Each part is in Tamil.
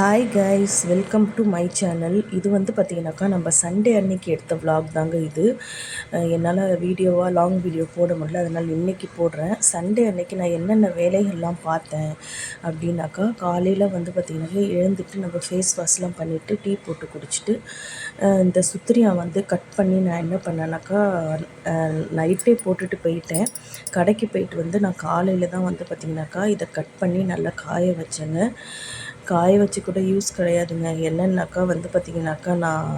Hi guys welcome to my channel இது வந்து பார்த்தீங்கன்னாக்கா நம்ம சண்டே அன்னைக்கு எடுத்த விலாக் தாங்க இது. என்னால் வீடியோவாக லாங் வீடியோ போட முடியல. அதனால் இன்றைக்கி போடுறேன். சண்டே அன்னைக்கு நான் என்னென்ன வேலைகள்லாம் பார்த்தேன் அப்படின்னாக்கா காலையில் வந்து பார்த்திங்கனாக்கா எழுந்துட்டு நம்ம ஃபேஸ் வாஷ்லாம் பண்ணிவிட்டு டீ போட்டு குடிச்சிட்டு இந்த சுத்திரியா வந்து கட் பண்ணி நான் என்ன பண்ணேன்னாக்கா நைட்டே போட்டுட்டு போயிட்டேன். கடைக்கு போயிட்டு வந்து நான் காலையில் தான் வந்து பார்த்திங்கனாக்கா இதை கட் பண்ணி நல்லா காய வச்சேங்க. காய வச்சு கூட யூஸ் கிடையாதுங்க. என்னன்னாக்கா வந்து பார்த்திங்கனாக்கா நான்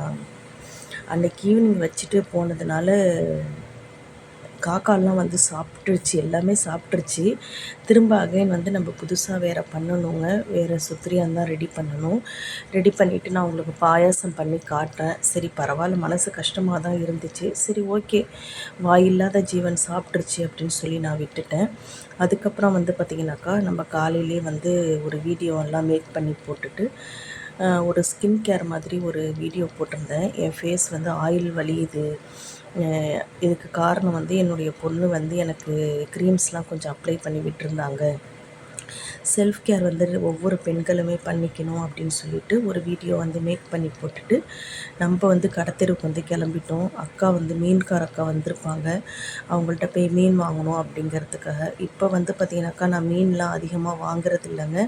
அன்றைக்கி ஈவினிங் வச்சுட்டு போனதுனால காக்காலாம் வந்து சாப்பிட்டுருச்சு எல்லாமே சாப்பிட்ருச்சு திரும்ப அகைன் வந்து நம்ம புதுசாக வேறு பண்ணணுங்க. வேறு சுத்திரியான் தான் ரெடி பண்ணணும். ரெடி பண்ணிவிட்டு நான் உங்களுக்கு பாயாசம் பண்ணி காட்டுறேன். சரி பரவாயில்ல மனசு கஷ்டமாக தான் இருந்துச்சு. சரி ஓகே. வாயில்லாத ஜீவன் சாப்பிட்ருச்சு அப்படின்னு சொல்லி நான் விட்டுட்டேன். அதுக்கப்புறம் வந்து பார்த்திங்கனாக்கா நம்ம காலையிலே வந்து ஒரு வீடியோ எல்லாம் மேக் பண்ணி போட்டுட்டு ஒரு ஸ்கின் கேர் மாதிரி ஒரு வீடியோ போட்டிருந்தேன். என் ஃபேஸ் வந்து ஆயில் வலியுது. இது இதுக்கு காரணம் வந்து என்னுடைய பொண்ணு வந்து எனக்கு க்ரீம்ஸ்லாம் கொஞ்சம் அப்ளை பண்ணி விட்டுருந்தாங்க. செல்ஃப் கேர் வந்து ஒவ்வொரு பெண்களுமே பண்ணிக்கணும் அப்படின்னு சொல்லிட்டு ஒரு வீடியோ வந்து மேக் பண்ணி போட்டுட்டு நம்ம வந்து கடத்தெருவுக்கு வந்து கிளம்பிட்டோம். அக்கா வந்து மீன்கார அக்கா வந்திருப்பாங்க. அவங்கள்ட்ட போய் மீன் வாங்கணும் அப்படிங்கிறதுக்காக. இப்போ வந்து பார்த்திங்கனாக்கா நான் மீன்லாம் அதிகமாக வாங்குறது இல்லைங்க.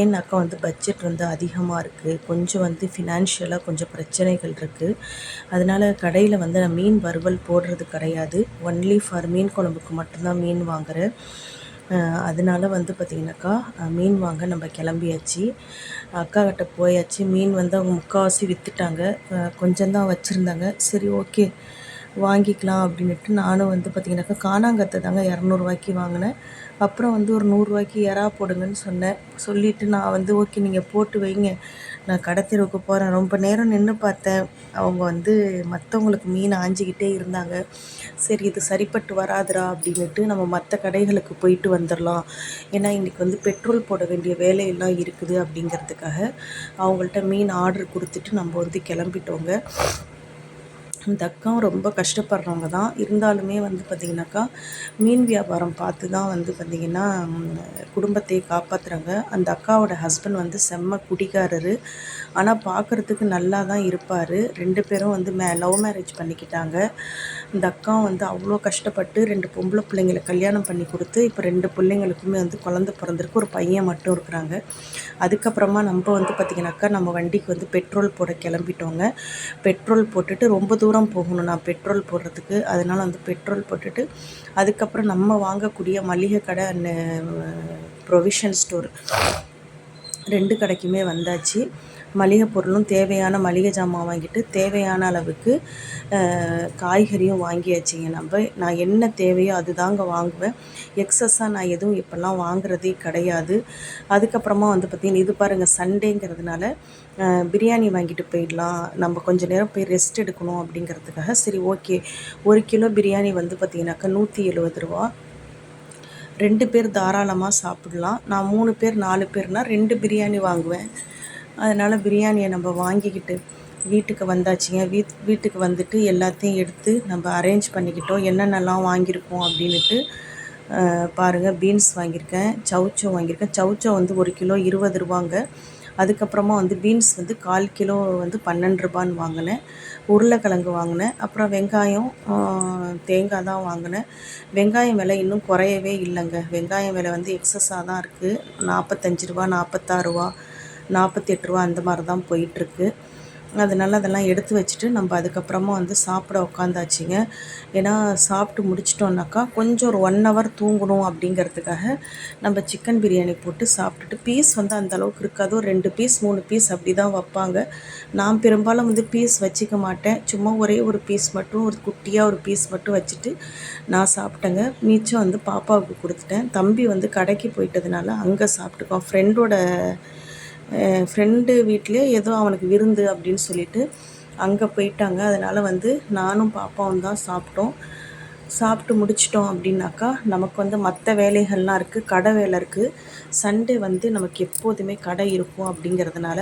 ஏன்னாக்கா வந்து பட்ஜெட் வந்து அதிகமாக இருக்குது கொஞ்சம் வந்து ஃபினான்ஷியலாக கொஞ்சம் பிரச்சனைகள் இருக்குது அதனால் கடையில் வந்து நான் மீன் வறுவல் போடுறது கிடையாது. ஒன்லி ஃபார் மீன் குழம்புக்கு மட்டும்தான் மீன் வாங்குகிறேன் அதனால வந்து பார்த்திங்கனாக்கா மீன் வாங்க நம்ம கிளம்பியாச்சு. அக்கா கிட்ட போயாச்சு. மீன் வந்து அவங்க முக்கால்வாசி விற்றுட்டாங்க கொஞ்சம்தான் வச்சுருந்தாங்க. சரி ஓகே வாங்கிக்கலாம் அப்படின்னுட்டு நானும் வந்து பார்த்திங்கனாக்கா காணாங்கத்தை தாங்க இரநூறுவாய்க்கு வாங்கினேன். அப்புறம் வந்து ஒரு நூறுரூவாய்க்கு இறா போடுங்கன்னு சொன்னேன். சொல்லிவிட்டு நான் வந்து ஓகே நீங்கள் போட்டு வைங்க. நான் கடத்தெருவுக்கு போகிறேன் ரொம்ப நேரம் நின்று பார்த்தேன். அவங்க வந்து மற்றவங்களுக்கு மீன் ஆஞ்சிக்கிட்டே இருந்தாங்க. சரி இது சரிப்பட்டு வராதுடா அப்படின்ட்டு நம்ம மற்ற கடைகளுக்கு போயிட்டு வந்துடலாம். ஏன்னா இன்றைக்கி வந்து பெட்ரோல் போட வேண்டிய வேலையெல்லாம் இருக்குது அப்படிங்கிறதுக்காக அவங்கள்ட்ட மீன் ஆர்டர் கொடுத்துட்டு நம்ம வந்து கிளம்பிட்டோங்க. இந்த அக்காவும் ரொம்ப கஷ்டப்படுறவங்க தான். இருந்தாலுமே வந்து பார்த்திங்கனாக்கா மீன் வியாபாரம் பார்த்து தான் வந்து பார்த்திங்கன்னா குடும்பத்தை காப்பாற்றுறாங்க அந்த அக்காவோட ஹஸ்பண்ட் வந்து செம்ம குடிகாரரு. ஆனால் பார்க்குறதுக்கு நல்லா தான் இருப்பார். ரெண்டு பேரும் வந்து மே லவ் மேரேஜ் பண்ணிக்கிட்டாங்க. இந்த அக்கா வந்து அவ்வளோ கஷ்டப்பட்டு ரெண்டு பொம்பளை பிள்ளைங்களை கல்யாணம் பண்ணி கொடுத்து இப்போ ரெண்டு பிள்ளைங்களுக்குமே வந்து குழந்த பிறந்திருக்கு. ஒரு பையன் மட்டும் இருக்கிறாங்க. அதுக்கப்புறமா நம்ம வந்து பார்த்திங்கனாக்கா நம்ம வண்டிக்கு வந்து பெட்ரோல் போட கிளம்பிட்டோங்க. பெட்ரோல் போட்டுட்டு ரொம்ப தூரம் போகணும். நான் பெட்ரோல் போடுறதுக்கு. அதனால் வந்து பெட்ரோல் போட்டுட்டு அதுக்கப்புறம் நம்ம வாங்கக்கூடிய மளிகை கடை ப்ரொவிஷன் ஸ்டோர் uh, ரெண்டு கடைக்குமே வந்தாச்சு. மளிகை பொருளும் தேவையான மளிகை ஜாமான் வாங்கிட்டு தேவையான அளவுக்கு காய்கறியும் வாங்கியாச்சுங்க நம்ம. நான் என்ன தேவையோ அதுதாங்க வாங்குவேன். எக்ஸஸாக நான் எதுவும் இப்போல்லாம் வாங்குறதே கிடையாது. அதுக்கப்புறமா வந்து பார்த்திங்கன்னா இது பாருங்கள் சண்டேங்கிறதுனால பிரியாணி வாங்கிட்டு போயிடலாம். நம்ம கொஞ்ச நேரம் போய் ரெஸ்ட் எடுக்கணும் அப்படிங்கிறதுக்காக சரி ஓகே. ஒரு கிலோ பிரியாணி வந்து பார்த்திங்கனாக்கா நூற்றி எழுபது ரூபா. ரெண்டு பேர் தாராளமாக சாப்பிடலாம். நான் மூணு பேர் நாலு பேர்னால் ரெண்டு பிரியாணி வாங்குவேன். அதனால் பிரியாணியை நம்ம வாங்கிக்கிட்டு வீட்டுக்கு வந்தாச்சுங்க. வீட் வீட்டுக்கு வந்துட்டு எல்லாத்தையும் எடுத்து நம்ம அரேஞ்ச் பண்ணிக்கிட்டோம். என்னென்னலாம் வாங்கியிருக்கோம் அப்படின்ட்டு பாருங்கள் பீன்ஸ் வாங்கியிருக்கேன் சவுச்சோ வாங்கியிருக்கேன். சவுச்சோ வந்து ஒரு கிலோ இருபது ரூபாங்க. அதுக்கப்புறமா வந்து பீன்ஸ் வந்து கால் கிலோ வந்து பன்னெண்டு ரூபான்னு வாங்கினேன். உருளைக்கிழங்கு வாங்கினேன். அப்புறம் வெங்காயம் தேங்காய் தான் வாங்கினேன். வெங்காயம் விலை இன்னும் குறையவே இல்லைங்க. வெங்காயம் விலை வந்து எக்ஸஸாக தான் இருக்குது நாற்பத்தஞ்சு ரூபா நாற்பத்தாறு ரூபா. நாற்பத்தெட்டு ரூபா அந்த மாதிரி தான் போயிட்டுருக்கு. அதனால அதெல்லாம் எடுத்து வச்சுட்டு நம்ம அதுக்கப்புறமா வந்து சாப்பிட உட்காந்தாச்சுங்க ஏன்னா சாப்பிட்டு முடிச்சிட்டோம்னாக்கா கொஞ்சம் ஒரு ஒன் ஹவர் தூங்கணும் அப்படிங்கிறதுக்காக நம்ம சிக்கன் பிரியாணி போட்டு சாப்பிட்டுட்டு பீஸ் வந்து அந்த அளவுக்கு இருக்காது. ஒரு ரெண்டு பீஸ் மூணு பீஸ் அப்படி தான் வைப்பாங்க. நான் பெரும்பாலும் வந்து பீஸ் வச்சுக்க மாட்டேன். சும்மா ஒரே ஒரு பீஸ் மட்டும் ஒரு குட்டியாக ஒரு பீஸ் மட்டும் வச்சுட்டு நான் சாப்பிட்டேங்க. மிச்சம் வந்து பாப்பாவுக்கு கொடுத்துட்டேன். தம்பி வந்து கடைக்கு போயிட்டதுனால அங்கே சாப்பிட்டுக்கோம் ஃப்ரெண்டோட ஃப்ரெண்டு வீட்டிலே ஏதோ அவனுக்கு விருந்து அப்படின்னு சொல்லிட்டு அங்கே போயிட்டாங்க. அதனால் வந்து நானும் பாப்பாவும் தான் சாப்பிட்டோம். சாப்பிட்டு முடிச்சிட்டோம் அப்படின்னாக்கா நமக்கு வந்து மற்ற வேலைகள்லாம் இருக்குது கடை வேலை இருக்குது சண்டே வந்து நமக்கு எப்போதுமே கடை இருக்கும் அப்படிங்கிறதுனால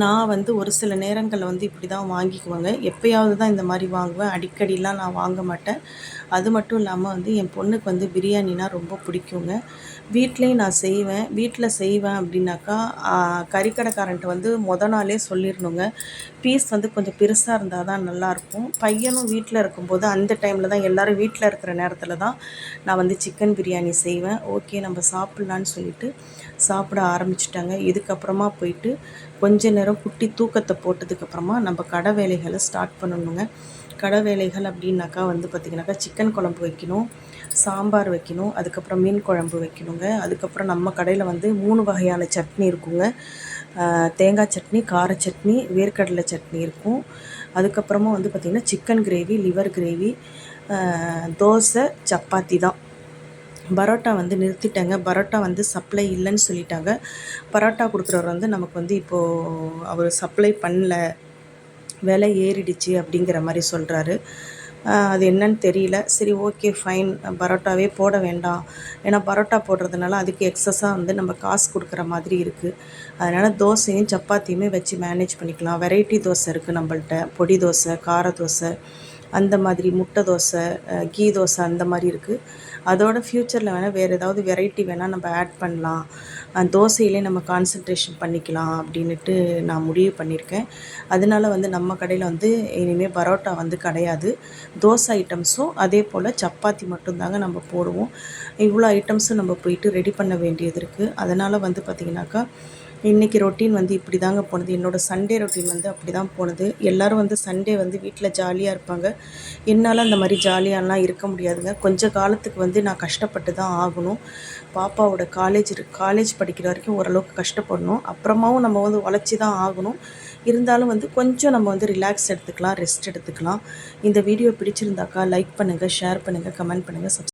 நான் வந்து ஒரு சில நேரங்களில் வந்து இப்படி தான் வாங்கிக்குவேங்க. எப்பயாவது தான் இந்த மாதிரி வாங்குவேன். அடிக்கடிலாம் நான் வாங்க மாட்டேன். அது மட்டும் இல்லாமல் வந்து என் பொண்ணுக்கு வந்து பிரியாணினா ரொம்ப பிடிக்குங்க. வீட்லேயும் நான் செய்வேன். வீட்டில் செய்வேன் அப்படின்னாக்கா கறிக்கடைக்காரன்ட்ட வந்து மொதல் நாளே சொல்லிடணுங்க. பீஸ் வந்து கொஞ்சம் பெருசாக இருந்தால் தான் நல்லாயிருக்கும். பையனும் வீட்டில் இருக்கும்போது அந்த டைமில் தான் எல்லோரும் வீட்டில் இருக்கிற நேரத்தில் தான் நான் வந்து சிக்கன் பிரியாணி செய்வேன். ஓகே நம்ம சாப்பிட்லான்னு சொல்லிட்டு சாப்பிட ஆரம்பிச்சிட்டாங்க. இதுக்கப்புறமா போயிட்டு கொஞ்ச நேரம் குட்டி தூக்கத்தை போட்டதுக்கப்புறமா நம்ம கடை வேலைகளை ஸ்டார்ட் பண்ணணுங்க. கடை வேலைகள் அப்படின்னாக்கா வந்து பார்த்திங்கனாக்கா சிக்கன் குழம்பு வைக்கணும் சாம்பார் வைக்கணும் அதுக்கப்புறம் மீன் குழம்பு வைக்கணுங்க. அதுக்கப்புறம் நம்ம கடையில் வந்து மூணு வகையான சட்னி இருக்குங்க. தேங்காய் சட்னி கார சட்னி வேர்க்கடலை சட்னி இருக்கும். அதுக்கப்புறமா வந்து பார்த்திங்கன்னா chicken gravy liver gravy dosa chapati தான். பரோட்டா வந்து நிறுத்திட்டாங்க. பரோட்டா வந்து சப்ளை இல்லைன்னு சொல்லிட்டாங்க. பரோட்டா கொடுக்குறவர் வந்து நமக்கு வந்து இப்போது அவர் சப்ளை பண்ணல. விலை ஏறிடுச்சு அப்படிங்கிற மாதிரி சொல்கிறாரு அது என்னன்னு தெரியல. சரி ஓகே ஃபைன். பரோட்டாவே போட வேண்டாம். ஏன்னா பரோட்டா போடுறதுனால அதுக்கு எக்ஸஸாக வந்து நம்ம காசு கொடுக்குற மாதிரி இருக்குது அதனால் தோசையும் சப்பாத்தியுமே வச்சு மேனேஜ் பண்ணிக்கலாம். வெரைட்டி தோசை இருக்குது நம்மள்ட்ட. பொடி தோசை கார தோசை அந்த மாதிரி முட்டை தோசை கீ தோசை அந்த மாதிரி இருக்குது அதோட ஃப்யூச்சரில் வேணால் வேறு ஏதாவது வெரைட்டி வேணால் நம்ம ஆட் பண்ணலாம். தோசையிலே நம்ம கான்சன்ட்ரேஷன் பண்ணிக்கலாம் அப்படின்ட்டு நான் முடிவு பண்ணியிருக்கேன். அதனால வந்து நம்ம கடையில் வந்து இனிமேல் பரோட்டா வந்து கிடையாது. தோசை ஐட்டம்ஸும் அதே போல் சப்பாத்தி மட்டும்தாங்க நம்ம போடுவோம். இவ்வளோ ஐட்டம்ஸும் நம்ம போயிட்டு ரெடி பண்ண வேண்டியது இருக்குது அதனால் வந்து பார்த்திங்கனாக்கா இன்றைக்கி ரொட்டீன் வந்து இப்படி தாங்க போனது. என்னோடய சண்டே ரொட்டீன் வந்து அப்படி தான் போனது. எல்லோரும் வந்து சண்டே வந்து வீட்டில் ஜாலியாக இருப்பாங்க. என்னால் அந்த மாதிரி ஜாலியாகலாம் இருக்க முடியாதுங்க. கொஞ்சம் காலத்துக்கு வந்து நான் கஷ்டப்பட்டு தான் ஆகணும். பாப்பாவோட காலேஜ் காலேஜ் படிக்கிற வரைக்கும் ஓரளவுக்கு கஷ்டப்படணும். அப்புறமாவும் நம்ம வந்து உழைச்சி தான் ஆகணும். இருந்தாலும் வந்து கொஞ்சம் நம்ம வந்து ரிலாக்ஸ் எடுத்துக்கலாம் ரெஸ்ட் எடுத்துக்கலாம். இந்த வீடியோ பிடிச்சிருந்தாக்கா லைக் பண்ணுங்கள் ஷேர் பண்ணுங்கள் கமெண்ட் பண்ணுங்கள் சப்ஸ்